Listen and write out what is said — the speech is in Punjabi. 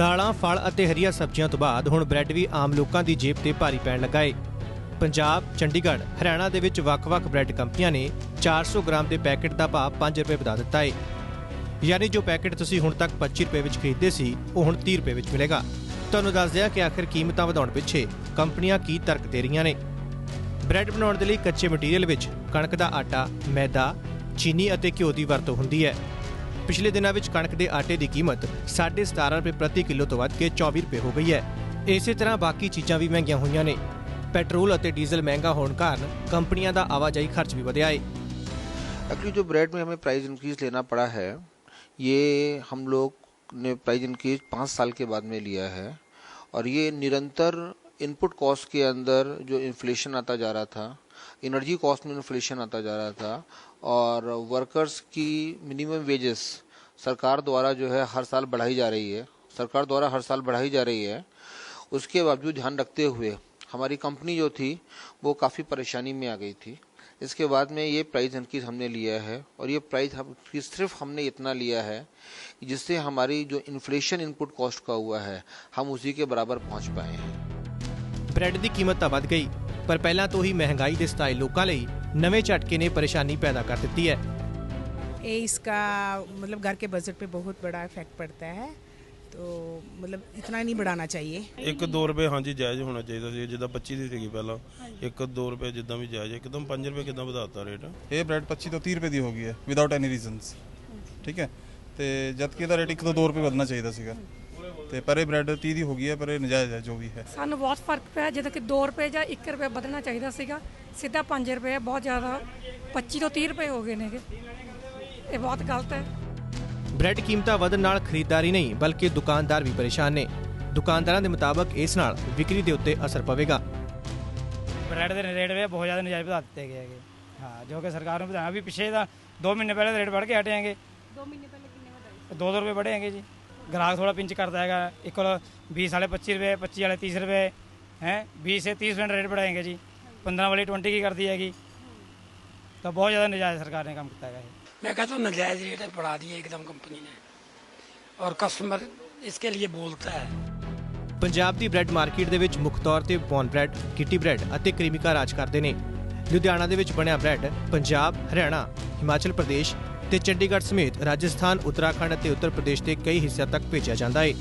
ਦਾਲਾਂ, ਫਲ ਅਤੇ ਹਰੀਆਂ ਸਬਜ਼ੀਆਂ ਤੋਂ ਬਾਅਦ ਹੁਣ ਬ੍ਰੈਡ ਵੀ ਆਮ ਲੋਕਾਂ ਦੀ ਜੇਬ ਤੇ ਭਾਰੀ ਪੈਣ ਲੱਗਾ ਏ। ਪੰਜਾਬ, ਚੰਡੀਗੜ੍ਹ, ਹਰਿਆਣਾ ਦੇ ਵਿੱਚ ਵੱਖ-ਵੱਖ ਬ੍ਰੈਡ ਕੰਪਨੀਆਂ ਨੇ 400 ਗ੍ਰਾਮ ਦੇ ਪੈਕੇਟ ਦਾ ਭਾਅ 5 ਰੁਪਏ ਵਧਾ ਦਿੱਤਾ ਏ। ਯਾਨੀ ਜੋ ਪੈਕੇਟ ਤੁਸੀਂ ਹੁਣ ਤੱਕ 25 ਰੁਪਏ ਵਿੱਚ ਖਰੀਦਦੇ ਸੀ, ਉਹ ਹੁਣ 30 ਰੁਪਏ ਵਿੱਚ ਮਿਲੇਗਾ। ਤੁਹਾਨੂੰ ਦੱਸ ਦਿਆਂ ਕਿ ਆਖਿਰ ਕੀਮਤਾਂ ਵਧਾਉਣ ਪਿੱਛੇ ਕੰਪਨੀਆਂ ਕੀ ਤਰਕ ਦੇ ਰਹੀਆਂ ਨੇ। ਬ੍ਰੈਡ ਬਣਾਉਣ ਦੇ ਲਈ ਕੱਚੇ ਮਟੀਰੀਅਲ ਵਿੱਚ ਕਣਕ ਦਾ ਆਟਾ, ਮੈਦਾ, ਚੀਨੀ ਅਤੇ ਘਿਓ ਦੀ ਵਰਤੋਂ ਹੁੰਦੀ ਹੈ। ਪਿਛਲੇ ਦਿਨਾਂ ਵਿੱਚ ਕਣਕ ਦੇ ਆਟੇ ਦੀ ਕੀਮਤ 17.5 ਰੁਪਏ ਪ੍ਰਤੀ ਕਿਲੋ ਤੋਂ ਵੱਧ ਕੇ 24 ਰੁਪਏ ਹੋ ਗਈ ਹੈ ਇਸੇ ਤਰ੍ਹਾਂ ਬਾਕੀ ਚੀਜ਼ਾਂ ਵੀ ਮਹਿੰਗੀਆਂ ਹੋਈਆਂ ਨੇ ਪੈਟਰੋਲ ਅਤੇ ਡੀਜ਼ਲ ਮਹਿੰਗਾ ਹੋਣ ਕਾਰਨ ਕੰਪਨੀਆਂ ਦਾ ਆਵਾਜਾਈ ਖਰਚ ਵੀ ਵਧਿਆ ਹੈ एक्चुअली जो ब्रेड में हमें प्राइस इंक्रीज लेना पड़ा है ये हम लोग ने प्राइस इंक्रीज पाँच साल के बाद में लिया है और ये निरंतर इनपुट कॉस्ट के अंदर जो इन्फ्लेशन आता जा रहा था एनर्जी कॉस्ट में इन्फ्लेशन आता जा रहा था, और वर्कर्स की मिनिमम वेजेस सरकार द्वारा जो है हर साल बढ़ाई जा रही है, सरकार द्वारा हर साल बढ़ाई जा रही है, उसके बावजूद ध्यान रखते हुए हमारी कंपनी जो थी, वो काफ़ी परेशानी में आ गई थी। इसके बाद में ये प्राइस इंक्रीज हमने लिया है, और ये प्राइस हम सिर्फ़ हमने इतना लिया है जिससे हमारी जो इन्फ्लेशन इनपुट कॉस्ट का हुआ है, हम उसी के बराबर पहुँच पाए हैं। ਬ੍ਰੈਡ ਦੀ ਕੀਮਤ ਤਾਂ ਵੱਧ ਗਈ ਪਰ ਪਹਿਲਾਂ ਤੋਂ ਹੀ ਮਹਿੰਗਾਈ ਦੇ ਸਤਾਏ ਲੋਕਾਂ ਲਈ ਨਵੇਂ ਝਟਕੇ ਨੇ ਪਰੇਸ਼ਾਨੀ ਪੈਦਾ ਕਰ ਦਿੱਤੀ ਹੈ ये इसका मतलब घर के बजट पे बहुत बड़ा इफेक्ट पड़ता है तो मतलब इतना नहीं बढ़ाना चाहिए ਇੱਕ 2 ਰੁਪਏ ਹਾਂਜੀ ਜਾਇਜ਼ ਹੋਣਾ ਚਾਹੀਦਾ ਸੀ ਜਿੱਦਾਂ 25 ਦੀ ਸੀਗੀ ਪਹਿਲਾਂ ਇੱਕ 2 ਰੁਪਏ ਜਿੱਦਾਂ ਵੀ ਜਾਇਜ਼ ਇੱਕਦਮ 5 ਰੁਪਏ ਕਿੱਦਾਂ ਵਧਾਤਾ ਰੇਟ ਇਹ ਬ੍ਰੈਡ 25 ਤੋਂ 30 ਰੁਪਏ ਦੀ ਹੋ ਗਈ ਹੈ ਵਿਦਆਊਟ ਐਨੀ ਰੀਜ਼ਨਸ ਠੀਕ ਹੈ ਤੇ ਜਦ ਕਿ ਇਹਦਾ ਰੇਟ 1 ਤੋਂ 2 ਰੁਪਏ ਵਧਣਾ ਚਾਹੀਦਾ ਸੀਗਾ ਤੇ ਪਰ ਇਹ ਬ੍ਰੈਡ 30 ਦੀ ਹੋ ਗਈ ਹੈ ਪਰ ਇਹ ਨਜਾਇਜ਼ ਹੈ ਜੋ ਵੀ ਹੈ। ਸਾਨੂੰ ਬਹੁਤ ਫ਼ਰਕ ਪਿਆ ਜਦੋਂ ਕਿ 2 ਰੁਪਏ ਜਾਂ 1 ਰੁਪਏ ਵਧਣਾ ਚਾਹੀਦਾ ਸੀਗਾ ਸਿੱਧਾ 5 ਰੁਪਏ ਬਹੁਤ ਜ਼ਿਆਦਾ 25 ਤੋਂ 30 ਰੁਪਏ ਹੋ ਗਏ ਨੇਗੇ। ਇਹ ਬਹੁਤ ਗਲਤ ਹੈ। ਬ੍ਰੈਡ ਕੀਮਤਾਂ ਵਧਣ ਨਾਲ ਖਰੀਦਦਾਰੀ ਨਹੀਂ ਬਲਕਿ ਦੁਕਾਨਦਾਰ ਵੀ ਪਰੇਸ਼ਾਨ ਨੇ। ਦੁਕਾਨਦਾਰਾਂ ਦੇ ਮੁਤਾਬਕ ਇਸ ਨਾਲ ਵਿਕਰੀ ਦੇ ਉੱਤੇ ਅਸਰ ਪਵੇਗਾ। ਬ੍ਰੈਡ ਦੇ ਰੇਟ ਵੀ ਬਹੁਤ ਜ਼ਿਆਦਾ ਨਜਾਇਜ਼ ਵਧਾ ਦਿੱਤੇ ਗਏ ਹੈਗੇ। ਹਾਂ ਜੋ ਕਿ ਸਰਕਾਰ ਨੂੰ ਵਧਾਣਾ ਵੀ ਪਿਛੇ ਦਾ 2 ਮਹੀਨੇ ਪਹਿਲੇ ਰੇਟ ਵੱਧ ਕੇ ਹਟੇ ਹੈਗੇ। 2 ਮਹੀਨੇ ਪਹਿਲੇ ਕਿੰਨੇ ਵਧਾਏ? 2 ਰੁਪਏ ਵਧੇ ਹੈਗੇ ਜੀ। ਗ੍ਰਾਹਕ ਥੋੜਾ ਪਿੰਚ ਕਰਦਾ ਹੈਗਾ ਇੱਕ ਕੋਲ 20 ਵਾਲੇ 25 ਰੁਪਏ 25 ਵਾਲੇ 30 ਰੁਪਏ ਹੈ 20 से 30 ਰੁਪਏ ਰੇਟ बढ़ाएंगे ਜੀ 15 ਵਾਲੀ 20 ਕੀ ਕਰਦੀ ਹੈਗੀ ਤਾਂ ਬਹੁਤ ਜ਼ਿਆਦਾ ਨਜਾਇਜ਼ ਸਰਕਾਰ ਨੇ ਕੰਮ ਕੀਤਾ ਹੈਗਾ ਇਹ मैं कहता हूँ नजायज रेट बढ़ा दिए एकदम कंपनी ने और कस्टमर इसके लिए बोलता है ਪੰਜਾਬ ਦੀ ਬ੍ਰੈਡ ਮਾਰਕੀਟ ਦੇ ਵਿੱਚ ਮੁੱਖ ਤੌਰ ਤੇ ਬੌਨ ਬ੍ਰੈਡ ਕਿਟੀ ਬ੍ਰੈਡ ਅਤੇ ਕ੍ਰੀਮਿਕਾ ਰਾਜ ਕਰਦੇ ਨੇ ਲੁਧਿਆਣਾ ਦੇ ਵਿੱਚ ਬਣਿਆ ਬ੍ਰੈਡ ਪੰਜਾਬ ਹਰਿਆਣਾ ਹਿਮਾਚਲ ਪ੍ਰਦੇਸ਼ ਤੇ ਚੰਡੀਗੜ੍ਹ ਸਮੇਤ ਰਾਜਸਥਾਨ, ਉੱਤਰਾਖੰਡ ਅਤੇ ਉੱਤਰ ਪ੍ਰਦੇਸ਼ ਦੇ ਕਈ ਹਿੱਸਿਆਂ ਤੱਕ ਭੇਜਿਆ ਜਾਂਦਾ ਹੈ